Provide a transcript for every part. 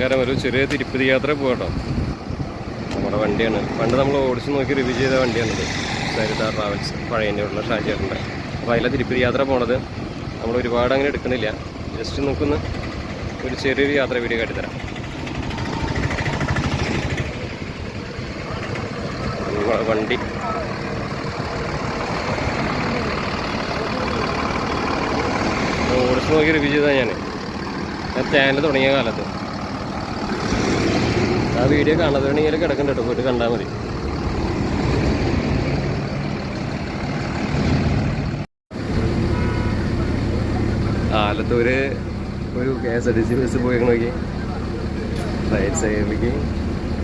നമസ്കാരം ഒരു ചെറിയ തിരുപ്പതി യാത്ര പോകട്ടോ. നമ്മുടെ വണ്ടിയാണ്. പണ്ട് നമ്മൾ ഓടിച്ച് നോക്കി റിവ്യൂ ചെയ്ത വണ്ടിയാണിത് സരിത ട്രാവൽസ് പഴയന്റെ ഷാജിയാറുണ്ട് അപ്പോൾ അതിലെ തിരുപ്പതി യാത്ര പോണത് നമ്മൾ ഒരുപാട് അങ്ങനെ എടുക്കുന്നില്ല. ജസ്റ്റ് നോക്കുന്ന ഒരു ചെറിയൊരു യാത്ര വീഡിയോ കാട്ടിത്തരാം വണ്ടി. ഓടിച്ച് നോക്കി റിവ്യൂ ചെയ്താൽ ഞാൻ ഞാൻ ചാനൽ തുടങ്ങിയ കാലത്ത്. ആ വീഡിയോ കാണാത്തവണെങ്കിൽ കിടക്കണ്ട കേട്ടോ. പോയിട്ട് കണ്ടാൽ മതി. ആലത്തൂര് ഒരു K S R T C bus പോയി നോക്കി റൈറ്റ് സൈഡിലേക്ക്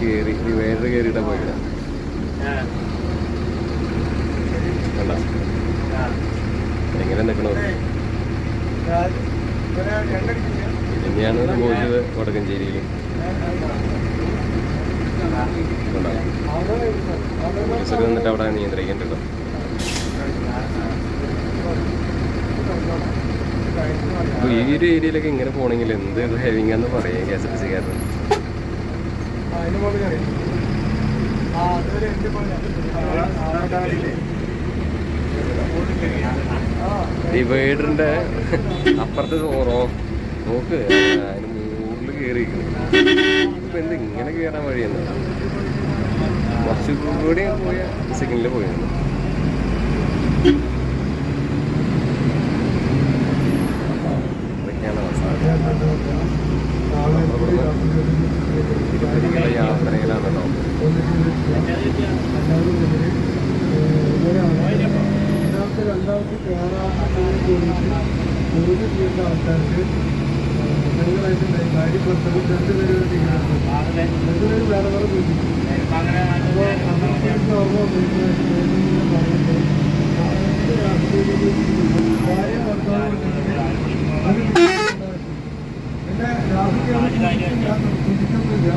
കയറി ഡിവൈഡർ കയറിയിട്ടാ പോയിക്കണ. കണ്ട? എങ്ങനെ നിൽക്കണോ ഇതന്നെയാണ് സംഭവിച്ചത് വടക്കഞ്ചേരിയിൽ പോലീസൊക്കെ നിന്നിട്ട് അവിടെ നിയന്ത്രിക്കേണ്ടത് ഈ ഒരു ഏരിയയിലൊക്കെ ഇങ്ങനെ പോകണമെങ്കിൽ എന്ത് ഹെവിങ് എന്ന് പറയാം K S R T C കാരണം ഡിവൈഡറിന്റെ അപ്പുറത്ത് നോക്ക് അതിന് മുകളിൽ കയറിയിരിക്കുന്നു ഇപ്പൊ എന്ത് ഇങ്ങനെ കയറാൻ വഴിയെന്ന്? കുറച്ച് കൂടി പോയ സെക്കൻഡിൽ പോയിരുന്നു അതൊക്കെയാണ് യാത്രയിലാണല്ലോ. രണ്ടാമത്തെ ചെയ്യുന്ന ആൾക്കാർക്ക് പെണ്ണുങ്ങളായിട്ടുണ്ടായി ഭാര്യ ഭർത്താവ് രണ്ടുപേരും രണ്ടുപേരും വേറെ വേറെ പോയി അപ്പോൾ അന്നാമത്തെ ഓർമ്മ ഭാര്യ ഭർത്താവ് പിന്നെ രാഹുൽ ചിന്തിക്കുന്നില്ല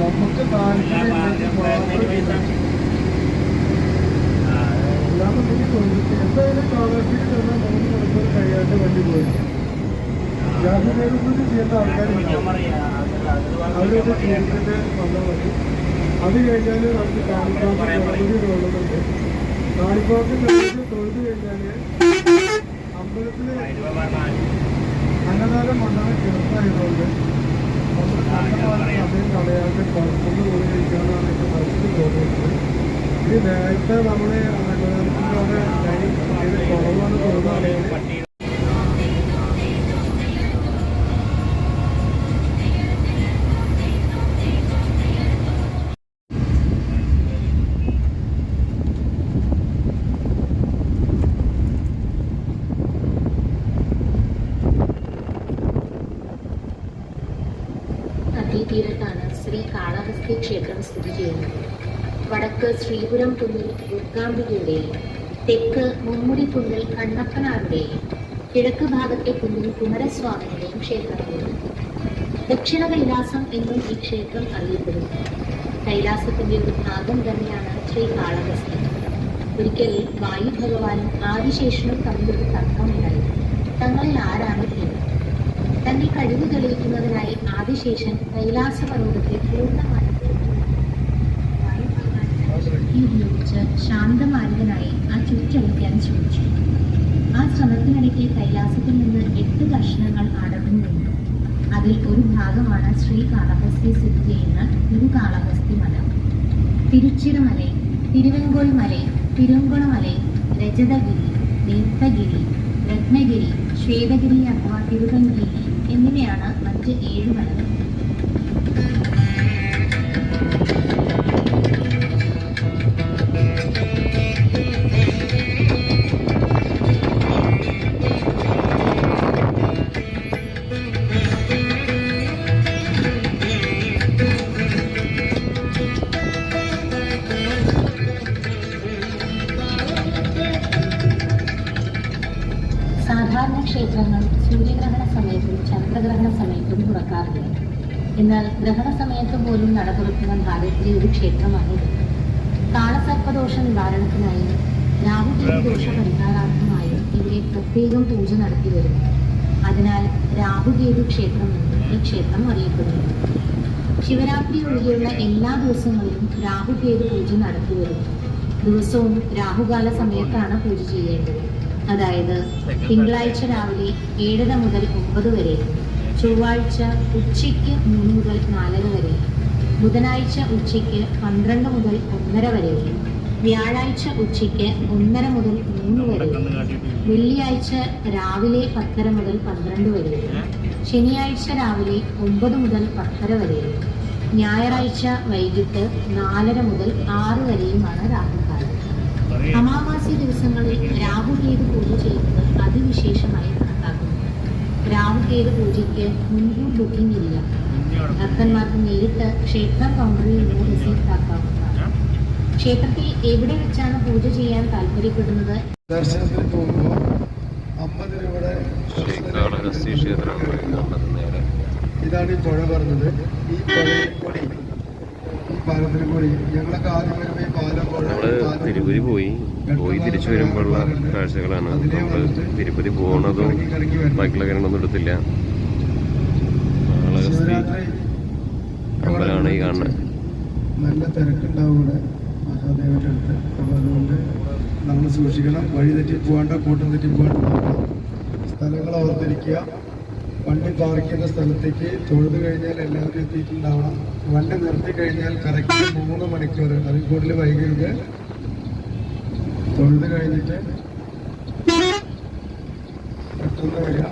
നമുക്ക് താല്പര്യം എന്തായാലും കാലാവസ്ഥയിൽ തന്നെ മൂന്ന് മണിക്കൂർ കഴിയാണ്ട് വണ്ടി പോയി. യാതൊരു ചെയ്യുന്ന ആൾക്കാരുണ്ടാവും അവരൊക്കെ അത് കഴിഞ്ഞാൽ നമുക്ക് കാണിപ്പാക്ക് തൊഴുതി തൊഴുന്നുണ്ട് കാണിപ്പാക്ക് തൊഴുത് തൊഴുത് കഴിഞ്ഞാൽ അമ്പലത്തിൽ അന്നദാനം മണ്ഡലം ചെറുതായതുകൊണ്ട് സമയം കളയാതെ പുറത്തുനിന്ന് പോയി കഴിക്കാനാണ് എന്റെ മനസ്സിൽ തോന്നിയത്. ഇത് നേരത്തെ നമ്മൾ അന്നദാനത്തിന്റെ അവിടെ കുറവാണ് ശ്രീപുരം കുന്നിൽ ദുർഗാംബികയുടെയും തെക്ക് മുമ്മുടി കുന്നിൽ കണ്ണപ്പനാരുടെയും കിഴക്ക് ഭാഗത്തെ കുന്നിൽ കുമരസ്വാമിയുടെയും ക്ഷേത്രങ്ങളുണ്ട് ദക്ഷിണ കൈലാസം എന്നും ഈ ക്ഷേത്രം അറിയപ്പെടുന്നു. കൈലാസത്തിന്റെ ഒരു ഭാഗം തന്നെയാണ് ശ്രീ കാളഹസ്തി ഒരിക്കൽ വായു ഭഗവാനും ആദിശേഷനും തമ്മിലൊരു തർക്കമുണ്ടായി. തങ്ങളിൽ ആരാണ് ഭീമൻ? തന്റെ കഴിവ് തെളിയിക്കുന്നതിനായി ആദിശേഷൻ കൈലാസ പർവതത്തെ പൂർണമായി ശക്തി ഉപയോഗിച്ച് ശാന്തമാരിതനായി ആ ചുറ്റഴിക്കാൻ ശ്രമിച്ചു. ആ ശ്രമത്തിനിടയ്ക്ക് കൈലാസത്തിൽ നിന്ന് എട്ട് കഷ്ണങ്ങൾ അടർന്നു നിന്നു. അതിൽ ഒരു ഭാഗമാണ് ശ്രീ കാളഹസ്തി സ്ഥിതി ചെയ്യുന്ന തിരുകാളഹസ്തി മല തിരുച്ചിറമല തിരുവെങ്കോൾ മല തിരുങ്കുളമല രജതഗിരി ദീപ്തഗിരി രത്നഗിരി ശ്വേതഗിരി അഥവാ തിരുവങ്കിരി എന്നിവയാണ് മറ്റ് ഏഴ് മലകൾ സമയത്തും ചന്ദ്രഗ്രഹണ സമയത്തും തുറക്കാറില്ല എന്നാൽ ഗ്രഹണ സമയത്ത് പോലും നട തുറക്കുന്ന ഭാരതത്തിലെ ഒരു ക്ഷേത്രമാണിത് കാളസർപ്പദോഷ നിവാരണത്തിനായും രാഹുകേതു ദോഷ പരിഹാരാർത്ഥമായും ഇവിടെ പ്രത്യേകം പൂജ നടത്തി വരുന്നു. അതിനാൽ രാഹുകേതു ക്ഷേത്രം എന്നും ഈ ക്ഷേത്രം അറിയപ്പെടുന്നു. ശിവരാത്രി ഒഴികെയുള്ള എല്ലാ ദിവസങ്ങളിലും രാഹുകേതു പൂജ നടത്തി വരുന്നു. ദിവസവും രാഹുകാല സമയത്താണ് പൂജ ചെയ്യേണ്ടത്. അതായത് തിങ്കളാഴ്ച രാവിലെ ഏഴര മുതൽ ഒമ്പത് വരെ ചൊവ്വാഴ്ച ഉച്ചയ്ക്ക് മൂന്ന് മുതൽ നാലര വരെ ബുധനാഴ്ച ഉച്ചയ്ക്ക് പന്ത്രണ്ട് മുതൽ ഒന്നര വരെ വ്യാഴാഴ്ച ഉച്ചയ്ക്ക് ഒന്നര മുതൽ മൂന്ന് വരെ വെള്ളിയാഴ്ച രാവിലെ പത്തര മുതൽ പന്ത്രണ്ട് വരെ ശനിയാഴ്ച രാവിലെ ഒമ്പത് മുതൽ പത്തര വരെ ഞായറാഴ്ച വൈകിട്ട് നാലര മുതൽ ആറ് വരെയുമാണ് രാഹുകാലം അമാവാസി ദിവസങ്ങളിൽ രാഹുകേതു പൂജ ചെയ്യുന്നത് അതിവിശേഷമായി കണക്കാക്കുന്നു രാഹുകേതു പൂജയ്ക്ക് മുൻകൂർ ബുക്കിംഗ് ഇല്ല. ഭക്തന്മാർക്ക് നേരിട്ട് ക്ഷേത്ര കൗണ്ടറിൽ നിന്ന് റിസീപ്റ്റ് ആക്കാവുന്നതാണ് ക്ഷേത്രത്തിൽ എവിടെ വെച്ചാണ് പൂജ ചെയ്യാൻ താല്പര്യപ്പെടുന്നത്? ദർശനത്തിന് പോകുമ്പോൾ അമ്പത് രൂപയുടെ ശ്രീകാളഹസ്തി ക്ഷേത്രമാണ് കണ്ടത് നേരെ. ഇതാണ് ഈ പുഴ പറഞ്ഞത്. ഈ പുഴയിൽ നമ്മൾ തിരുപ്പതി പോയി. പോയി തിരിച്ചു വരുമ്പോഴുള്ള കാഴ്ചകളാണ്. നമ്മൾ തിരുപ്പതി പോകണതും ബാക്കിയുള്ള കാര്യങ്ങളൊന്നും എടുത്തില്ല. നാളെ അമ്പലമാണ് ഈ കാണുന്നത് നല്ല തിരക്കുണ്ടാവും ഇവിടെ. മഹാദേവന്റെ അടുത്ത്. അപ്പോൾ അതുകൊണ്ട് നമ്മൾ സൂക്ഷിക്കണം. വഴി തെറ്റി പോകേണ്ട കൂട്ടം തെറ്റി പോകാണ്ട്. സ്ഥലങ്ങൾ ഓർത്തിരിക്കുക വണ്ടി പാർക്ക് ചെയ്യുന്ന സ്ഥലത്തേക്ക് തൊഴുത് കഴിഞ്ഞാൽ എല്ലാവരും എത്തിയിട്ടുണ്ടാവണം. വണ്ടി നിർത്തി കഴിഞ്ഞാൽ കറക്റ്റ് മൂന്ന് മണിക്കൂർ അതിൽ കൂടുതൽ വൈകരുത് തൊഴുത് കഴിഞ്ഞിട്ട് പെട്ടെന്ന് വരിക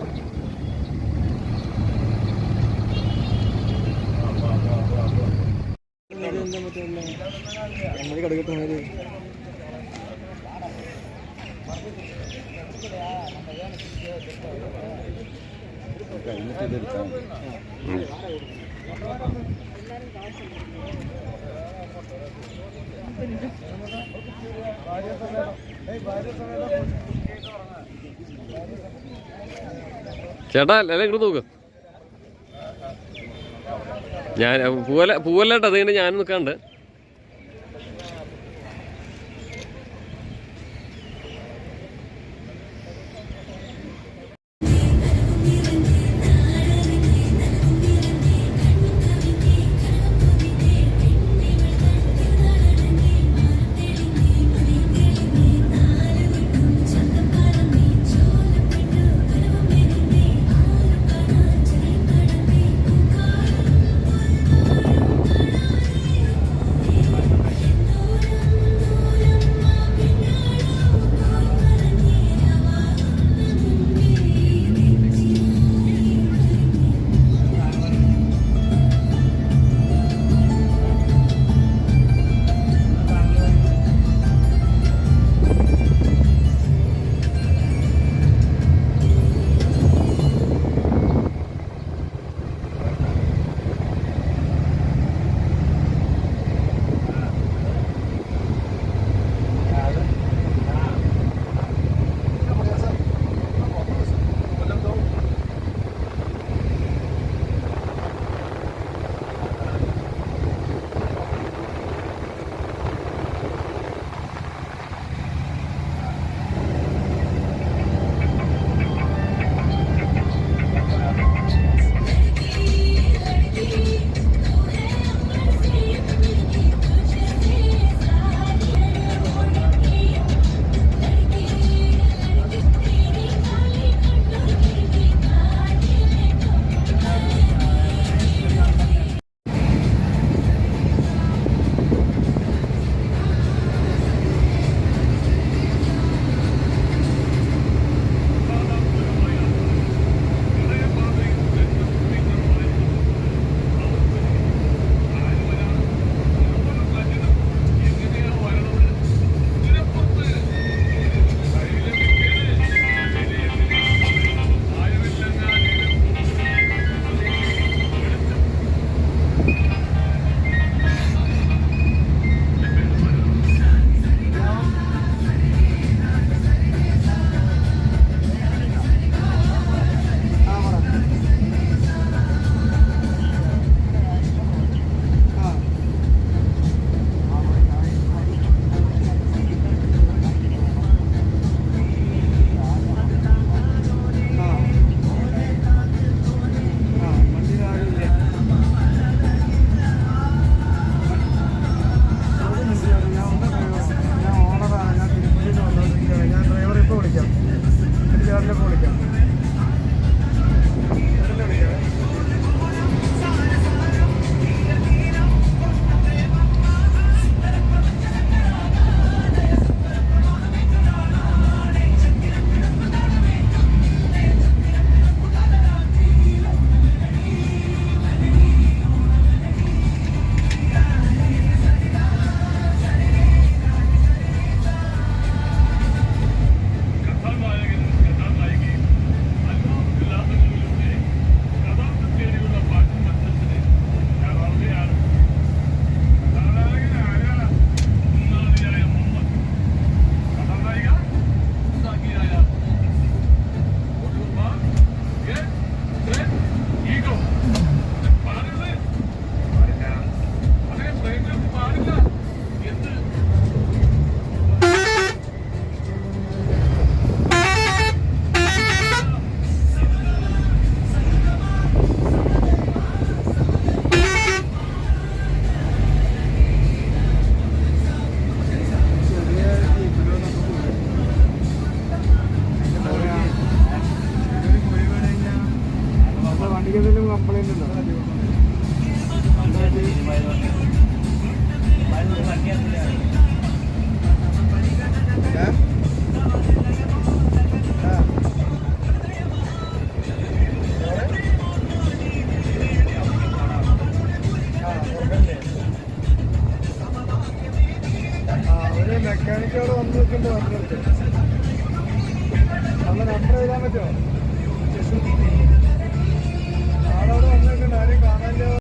ഉം. ചേട്ടാ അല്ല ഇങ്ങോട്ട് നോക്ക്. ഞാൻ പൂവല പൂവല്ലേട്ടാ അതുകൊണ്ട് ഞാൻ നിൽക്കാണ്ട്